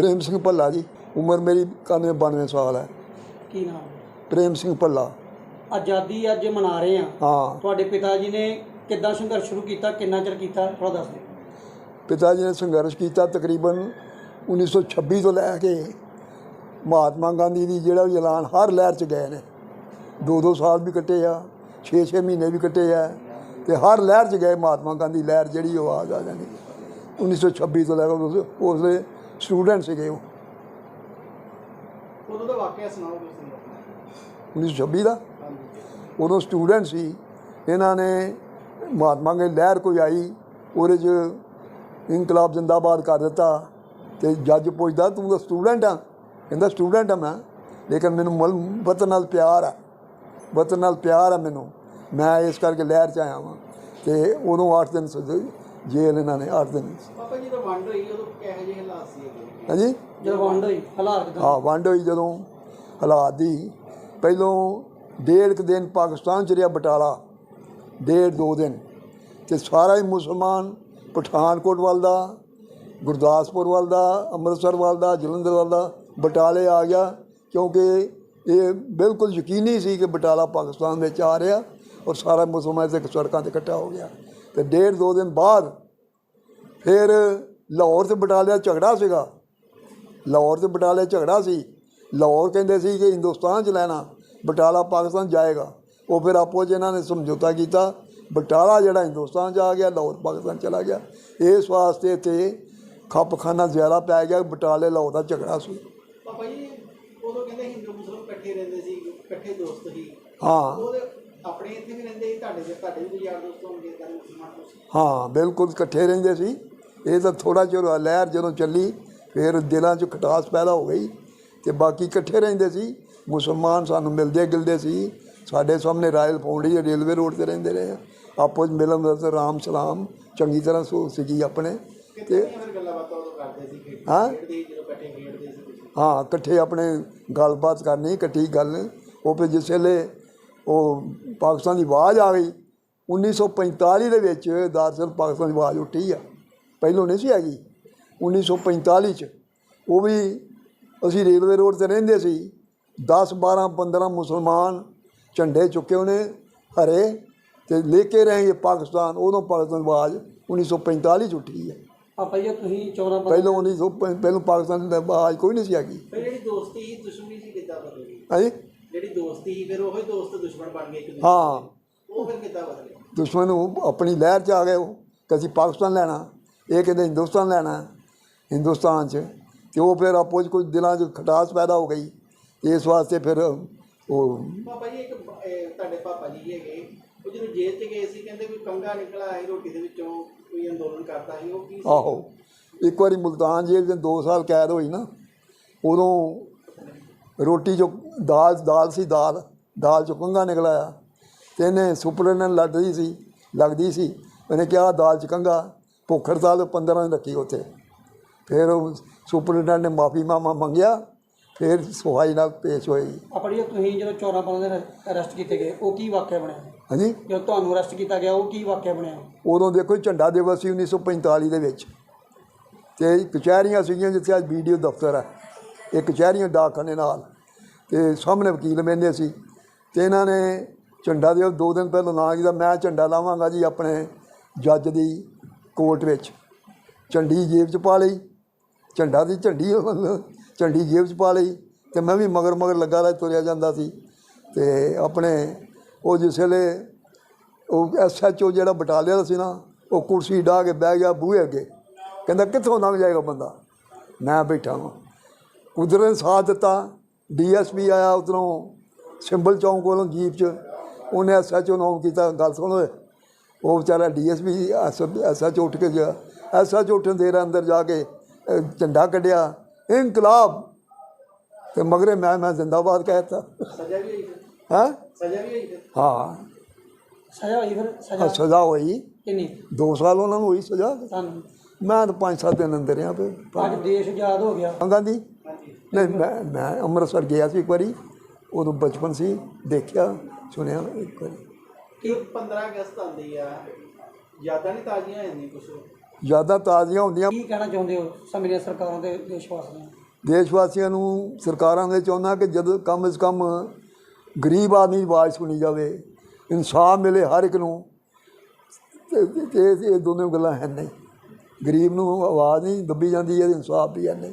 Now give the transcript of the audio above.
ਪ੍ਰੇਮ ਸਿੰਘ ਭੱਲਾ ਜੀ ਉਮਰ ਮੇਰੀ 91 92 ਸਾਲ ਹੈ। ਕੀ ਨਾਮ ਪ੍ਰੇਮ ਸਿੰਘ ਭੱਲਾ। ਆਜ਼ਾਦੀ ਅੱਜ ਮਨਾ ਰਹੇ ਆ ਹਾਂ। ਤੁਹਾਡੇ ਪਿਤਾ ਜੀ ਨੇ ਕਿੱਦਾਂ ਸੰਘਰਸ਼ ਸ਼ੁਰੂ ਕੀਤਾ ਕਿੰਨਾ ਚਿਰ ਕੀਤਾ ਥੋੜਾ ਦੱਸ ਦਿਓ। ਪਿਤਾ ਜੀ ਨੇ ਸੰਘਰਸ਼ ਕੀਤਾ ਤਕਰੀਬਨ 1926 ਤੋਂ ਲੈ ਕੇ ਮਹਾਤਮਾ ਗਾਂਧੀ ਦੀ ਜਿਹੜਾ ਵੀ ਐਲਾਨ ਹਰ ਲਹਿਰ 'ਚ ਗਏ ਨੇ। ਦੋ ਦੋ ਸਾਲ ਵੀ ਕੱਟੇ ਆ 6-6 ਮਹੀਨੇ ਵੀ ਕੱਟੇ ਆ ਤੇ ਹਰ ਲਹਿਰ 'ਚ ਗਏ ਮਹਾਤਮਾ ਗਾਂਧੀ ਲਹਿਰ ਜਿਹੜੀ ਉਹ ਆਵਾਜ਼ ਆ ਜਾਣੀ। 1926 ਤੋਂ ਲੈ ਕੇ ਉਸ ਉਸਦੇ ਸਟੂਡੈਂਟ ਸੀਗੇ ਉਹ। ਉਦੋਂ ਦਾ ਵਾਕਿਆ ਸੁਣਾਓ ਤੁਸੀਂ 1926 ਦਾ? ਉਦੋਂ ਸਟੂਡੈਂਟ ਸੀ। ਇਹਨਾਂ ਨੇ ਮਹਾਤਮਾ ਗਾਂਧੀ ਲਹਿਰ ਕੋਈ ਆਈ ਉਹਦੇ 'ਚ ਇਨਕਲਾਬ ਜਿੰਦਾਬਾਦ ਕਰ ਦਿੱਤਾ ਤੇ ਜੱਜ ਪੁੱਛਦਾ ਤੂੰ ਤਾਂ ਸਟੂਡੈਂਟ ਆ? ਕਹਿੰਦਾ ਸਟੂਡੈਂਟ ਆ ਮੈਂ। ਲੇਕਿਨ ਮੈਨੂੰ ਮਲ ਵਤਨ ਨਾਲ ਪਿਆਰ ਆ। ਵਤਨ ਨਾਲ ਪਿਆਰ ਆ ਮੈਨੂੰ। ਮੈਂ ਇਸ ਕਰਕੇ ਲਹਿਰ 'ਚ ਆਇਆ ਵਾਂ। ਤੇ ਉਦੋਂ 8 ਦਿਨ ਜੇਲ੍ਹ ਇਹਨਾਂ ਨੇ 8 ਦਿਨ। ਪਾਪਾ ਜੀ ਦਾ ਵੰਡ ਹੋਈ ਉਦੋਂ ਕਿਹੋ ਜਿਹੇ ਹਾਲਾਤ? ਹਾਂਜੀ? ਜਦੋਂ ਵੰਡ ਹੋਈ ਹਾਲਾਤ ਕਿਦਾਂ? ਹਾਂ ਵੰਡ ਹੋਈ ਜਦੋਂ ਹਾਲਾਤ ਦੀ। ਪਹਿਲੋਂ ਡੇਢ ਕੁ ਦਿਨ ਪਾਕਿਸਤਾਨ ਚ ਰਿਹਾ ਬਟਾਲਾ ਡੇਢ ਦੋ ਦਿਨ। ਤੇ ਸਾਰਾ ਹੀ ਮੁਸਲਮਾਨ ਪਠਾਨਕੋਟ ਵੱਲ ਦਾ ਗੁਰਦਾਸਪੁਰ ਵੱਲ ਦਾ ਅੰਮ੍ਰਿਤਸਰ ਵੱਲ ਦਾ ਜਲੰਧਰ ਵੱਲ ਦਾ ਬਟਾਲੇ ਆ ਗਿਆ ਕਿਉਂਕਿ ਇਹ ਬਿਲਕੁਲ ਯਕੀਨੀ ਸੀ ਕਿ ਬਟਾਲਾ ਪਾਕਿਸਤਾਨ ਵਿੱਚ ਆ ਰਿਹਾ ਔਰ ਸਾਰਾ ਮੁਸਲਮਾਨ ਇੱਥੇ ਸੜਕਾਂ ਤੇ ਇਕੱਠਾ ਹੋ ਗਿਆ। ਤੇ ਡੇਢ ਦੋ ਦਿਨ ਬਾਅਦ ਫਿਰ ਲਾਹੌਰ ਤੇ ਬਟਾਲੇ ਦਾ ਝਗੜਾ ਸੀਗਾ। ਲਾਹੌਰ ਤੇ ਬਟਾਲੇ ਝਗੜਾ ਸੀ। ਲਾਹੌਰ ਕਹਿੰਦੇ ਸੀ ਕਿ ਹਿੰਦੁਸਤਾਨ ਚ ਲੈਣਾ ਬਟਾਲਾ ਪਾਕਿਸਤਾਨ ਜਾਏਗਾ। ਉਹ ਫਿਰ ਆਪੋ 'ਚ ਇਹਨਾਂ ਨੇ ਸਮਝੌਤਾ ਕੀਤਾ। ਬਟਾਲਾ ਜਿਹੜਾ ਹਿੰਦੁਸਤਾਨ ਚ ਆ ਗਿਆ ਲਾਹੌਰ ਪਾਕਿਸਤਾਨ ਚਲਾ ਗਿਆ। ਇਸ ਵਾਸਤੇ ਤੇ ਖੱਪਖਾਨਾ ਜ਼ਿਆਦਾ ਪੈ ਗਿਆ ਬਟਾਲੇ ਲਾਹੌਰ ਦਾ ਝਗੜਾ ਸੀ। ਪਾਪਾ ਜੀ ਉਦੋਂ ਕਹਿੰਦੇ ਹਿੰਦੂ ਮੁਸਲਮਾਨ ਇਕੱਠੇ ਰਹਿੰਦੇ ਸੀ ਇਕੱਠੇ ਦੋਸਤ ਸੀ। ਹਾਂ। ਉਹਦੇ ਆਪਣੇ ਇੱਥੇ ਵੀ ਰਹਿੰਦੇ ਸੀ ਤੁਹਾਡੇ ਦੇ ਤੁਹਾਡੇ ਵੀ ਯਾਰ ਦੋਸਤ ਹੋਣਗੇ ਇਦਾਂ ਦੇ ਮੁਸਲਮਾਨ ਤੁਸੀਂ ਹਾਂ ਬਿਲਕੁਲ ਇਕੱਠੇ ਰਹਿੰਦੇ ਸੀ। ਇਹ ਤਾਂ ਥੋੜਾ ਚਿਰ ਲਹਿਰ ਜਦੋਂ ਚੱਲੀ ਫਿਰ ਦਿਲਾਂ 'ਚ ਖਟਾਸ ਪੈਦਾ ਹੋ ਗਈ ਤੇ ਬਾਕੀ ਇਕੱਠੇ ਰਹਿੰਦੇ ਸੀ। ਮੁਸਲਮਾਨ ਸਾਨੂੰ ਮਿਲਦੇ ਗਿਲਦੇ ਸੀ। ਸਾਡੇ ਸਾਹਮਣੇ ਰਾਇਲ ਪੌਂਡੀ ਰੇਲਵੇ ਰੋਡ ਤੇ ਰਹਿੰਦੇ ਰਹੇ ਆਪੋ 'ਚ ਮਿਲਣ ਦਾ ਰਾਮ ਸਲਾਮ, ਚੰਗੀ ਤਰ੍ਹਾਂ ਸੋ, ਸੀਗੀ ਆਪਣੇ ਕਿਤੇ ਫਿਰ ਹਾਂ? ਹਾਂ, ਇਕੱਠੇ ਆਪਣੇ ਗੱਲਬਾਤ ਕਰਨੀ, ਇਕੱਠੀ ਗੱਲ। ਉਹ ਫਿਰ ਜਿਸ ਵੇਲੇ ਉਹ ਪਾਕਿਸਤਾਨ ਦੀ ਆਵਾਜ਼ ਆ ਗਈ 1945 ਦੇ ਵਿੱਚ ਦਰਅਸਲ ਪਾਕਿਸਤਾਨ ਦੀ ਆਵਾਜ਼ ਉੱਠੀ ਆ। ਪਹਿਲੋਂ ਨਹੀਂ ਸੀ ਹੈਗੀ। 1945 ਚ ਉਹ ਵੀ ਅਸੀਂ ਰੇਲਵੇ ਰੋਡ ਤੇ ਰਹਿੰਦੇ ਸੀ। 10 12 15 ਮੁਸਲਮਾਨ ਝੰਡੇ ਚੁੱਕੇ ਉਹਨੇ ਹਰੇ ਤੇ ਲੈ ਕੇ ਰਹੇਗੇ ਪਾਕਿਸਤਾਨ। ਉਦੋਂ ਪਾਕਿਸਤਾਨ ਆਵਾਜ਼ 1945 ਚ ਉੱਠੀ ਹੈ। ਪਾਪਾ ਜੀ ਤੁਸੀਂ 14 15 ਪਹਿਲੋਂ 1900 ਪਹਿਲੋਂ ਪਾਕਿਸਤਾਨ ਦੀ ਆਵਾਜ਼ ਕੋਈ ਨਹੀਂ ਸੀ ਫਿਰ ਜਿਹੜੀ ਦੋਸਤੀ ਸੀ ਦੁਸ਼ਮਣੀ ਸੀ ਕਿੱਦਾਂ ਬਦਲੀ ਹਾਂਜੀ ਜਿਹੜੀ ਦੋਸਤੀ ਸੀ ਫਿਰ ਉਹੀ ਦੋਸਤ ਦੁਸ਼ਮਣ ਬਣ ਗਏ ਇੱਕ ਹਾਂ। ਉਹ ਫਿਰ ਕਿੱਦਾਂ ਬਦਲੇ ਦੁਸ਼ਮਣ ਉਹ ਆਪਣੀ ਲਹਿਰ 'ਚ ਆ ਗਏ ਉਹ ਕਿ ਅਸੀਂ ਪਾਕਿਸਤਾਨ ਲੈਣਾ ਇਹ ਕਹਿੰਦੇ ਹਿੰਦੁਸਤਾਨ ਲੈਣਾ। ਹਿੰਦੁਸਤਾਨ 'ਚ ਤੇ ਉਹ ਫਿਰ ਆਪੋ 'ਚ ਕੋਈ ਦਿਲਾਂ 'ਚ ਖਟਾਸ ਪੈਦਾ ਹੋ ਗਈ। ਇਸ ਵਾਸਤੇ ਫਿਰ ਉਹ ਪਾਪਾ ਜੀ ਇੱਕ ਤੁਹਾਡੇ ਪਾਪਾ ਜੀ ਹੈਗੇ ਉਹ ਜਦੋਂ ਜੇਲ੍ਹ 'ਚ ਗਏ ਸੀ ਕਹਿੰਦੇ ਕੋਈ ਕੰਗਾ ਨਿਕਲਾ ਸੀ ਰੋਟੀ ਦੇ ਵਿੱਚੋਂ ਕੋਈ ਅੰਦੋਲਨ ਕਰਦਾ ਸੀ ਉਹ ਕੀ ਆਹੋ ਇੱਕ ਵਾਰੀ ਮੁਲਤਾਨ ਜੇਲ੍ਹ ਦੇ 2 ਸਾਲ ਕੈਦ ਹੋਈ ਨਾ ਉਦੋਂ ਰੋਟੀ ਜੋ ਦਾਲ ਦਾਲ ਸੀ ਦਾਲ ਦਾਲ ਚੋਂ ਕੰਗਾ ਨਿਕਲ ਆਇਆ ਤੇ ਇਹਨੇ ਸੁਪਰਡੈਂਟ ਲੜਦੀ ਸੀ ਲੱਗਦੀ ਸੀ ਉਹਨੇ ਕਿਹਾ ਦਾਲ ਚ ਕੰਗਾ ਭੁੱਖ ਹੜਤਾਲ 15 ਦਿਨ ਰੱਖੀ ਉੱਥੇ। ਫਿਰ ਉਹ ਸੁਪਰਡੈਂਟ ਨੇ ਮਾਫੀ ਮਾਮਾ ਮੰਗਿਆ ਫਿਰ ਸਫ਼ਾਈ ਨਾਲ ਪੇਸ਼ ਹੋਈ ਪਾਪਾ ਜੀ ਤੁਸੀਂ ਜਦੋਂ 14 15 ਦਿਨ ਅਰੈਸਟ ਕੀਤੇ ਗਏ ਉਹ ਕੀ ਵਾਕਿਆ ਬਣਿਆ? ਹਾਂਜੀ? ਜਦੋਂ ਤੁਹਾਨੂੰ ਅਰੈਸਟ ਕੀਤਾ ਗਿਆ ਉਹ ਕੀ ਵਾਕਿਆ ਬਣਿਆ? ਉਦੋਂ ਦੇਖੋ ਝੰਡਾ ਦਿਵਸ ਸੀ 1945 ਦੇ ਵਿੱਚ। ਤੇ ਕਚਹਿਰੀਆਂ ਸੀਗੀਆਂ ਜਿੱਥੇ ਅੱਜ ਵੀਡੀਓ ਦਫ਼ਤਰ ਹੈ। ਇਹ ਕਚਹਿਰੀਆਂ ਡਾਕਖਾਨੇ ਨਾਲ। ਤੇ ਸਾਹਮਣੇ ਵਕੀਲ ਬਹਿੰਦੇ ਸੀ। ਤੇ ਇਹਨਾਂ ਨੇ ਝੰਡਾ ਦਿਵਸ ਦੋ ਦਿਨ ਪਹਿਲਾਂ ਨਾਂ ਕੀਤਾ ਮੈਂ ਝੰਡਾ ਲਾਵਾਂਗਾ ਜੀ ਆਪਣੇ ਜੱਜ ਦੀ ਕੋਰਟ ਵਿੱਚ। ਝੰਡੀ ਜੇਬ 'ਚ ਪਾ ਲਈ। ਝੰਡਾ ਦੀ ਝੰਡੀ ਝੰਡੀ ਜੇਬ 'ਚ ਪਾ ਲਈ ਤੇ ਮੈਂ ਵੀ ਮਗਰ ਮਗਰ ਲੱਗਾ ਰਿਹਾ ਤੁਰਿਆ ਜਾਂਦਾ ਸੀ। ਤੇ ਆਪਣੇ ਉਹ ਜਿਸ ਵੇਲੇ ਉਹ ਐਸਐਚਓ ਜਿਹੜਾ ਬਟਾਲੇ ਦਾ ਸੀ ਨਾ, ਉਹ ਕੁਰਸੀ ਢਾਹ ਕੇ ਬਹਿ ਗਿਆ ਬੂਹੇ ਅੱਗੇ। ਕਹਿੰਦਾ, ਕਿੱਥੋਂ ਲੰਘ ਜਾਏਗਾ ਬੰਦਾ? ਮੈਂ ਬੈਠਾ ਹਾਂ ਕੁਦਰਤ ਸਾਥ ਦਿੱਤਾ। ਡੀਐਸਪੀ ਆਇਆ ਉਧਰੋਂ ਸਿੰਬਲ ਚੌਂਕ ਕੋਲੋਂ ਜੀਪ 'ਚ। ਉਹਨੇ ਐਸਐਚਓ ਨੂੰ ਕੀਤਾ, ਗੱਲ ਸੁਣ ਉਹ ਵਿਚਾਰਾ ਡੀਐਸਪੀ ਐਸਐਚਓ ਉੱਠ ਕੇ ਗਿਆ। ਐਸਐਚਓ ਉੱਠਣ ਦੇ ਅੰਦਰ ਜਾ ਕੇ ਝੰਡਾ ਕੱਢਿਆ ਇਨਕਲਾਬ। ਤੇ ਮਗਰੇ ਮੈਂ ਮੈਂ ਜ਼ਿੰਦਾਬਾਦ ਕਹਿਤਾ ਸਜ਼ਾ ਵੀ ਹੋਈ ਹੈ? ਸਜ਼ਾ ਵੀ ਹੋਈ ਹਾਂ। ਸਜ਼ਾ ਹੋਈ ਫਿਰ? ਸਜ਼ਾ ਸਜ਼ਾ ਹੋਈ। ਕਿੰਨੀ? 2 ਸਾਲ ਉਹਨਾਂ ਨੂੰ ਹੋਈ ਸਜ਼ਾ। ਮੈਂ ਤਾਂ 5-7 ਦਿਨ ਅੰਦਰ ਰਿਹਾ ਫਿਰ। ਅੱਜ ਦੇਸ਼ ਆਜ਼ਾਦ ਹੋ ਗਿਆ। ਗਾਂਧੀ। ਹਾਂਜੀ ਨਹੀਂ ਮੈਂ ਮੈਂ ਅੰਮ੍ਰਿਤਸਰ ਗਿਆ ਸੀ ਇੱਕ ਵਾਰੀ। ਉਦੋਂ ਬਚਪਨ ਸੀ ਦੇਖਿਆ ਸੁਣਿਆ ਇੱਕ ਵਾਰੀ। ਕਿ 15 ਅਗਸਤ ਆਉਂਦੀ ਆ। ਯਾਦਾਂ ਨਹੀਂ ਤਾਜ਼ੀਆਂ ਹੋ ਜਾਂਦੀਆਂ ਕੁਛ? ਯਾਦਾਂ ਤਾਜ਼ੀਆਂ ਹੁੰਦੀਆਂ। ਕੀ ਕਹਿਣਾ ਚਾਹੁੰਦੇ ਹੋ ਸਮੇਂ ਸਰਕਾਰਾਂ ਦੇ ਦੇਸ਼ ਵਾਸੀਆਂ ਨੂੰ? ਦੇਸ਼ ਵਾਸੀਆਂ ਨੂੰ ਸਰਕਾਰਾਂ ਦੇ ਚਾਹੁੰਦਾ ਕਿ ਜਦੋਂ ਕਮ ਸੇ ਕਮ ਗਰੀਬ ਆਦਮੀ ਦੀ ਆਵਾਜ਼ ਸੁਣੀ ਜਾਵੇ ਇਨਸਾਫ ਮਿਲੇ ਹਰ ਇੱਕ ਨੂੰ। ਤੇ ਇਹ ਦੋਨੋਂ ਗੱਲਾਂ ਹੈ ਨਹੀਂ। ਗਰੀਬ ਨੂੰ ਆਵਾਜ਼ ਨਹੀਂ ਦੱਬੀ ਜਾਂਦੀ ਹੈ ਇਨਸਾਫ ਵੀ ਹੈ ਨਹੀਂ।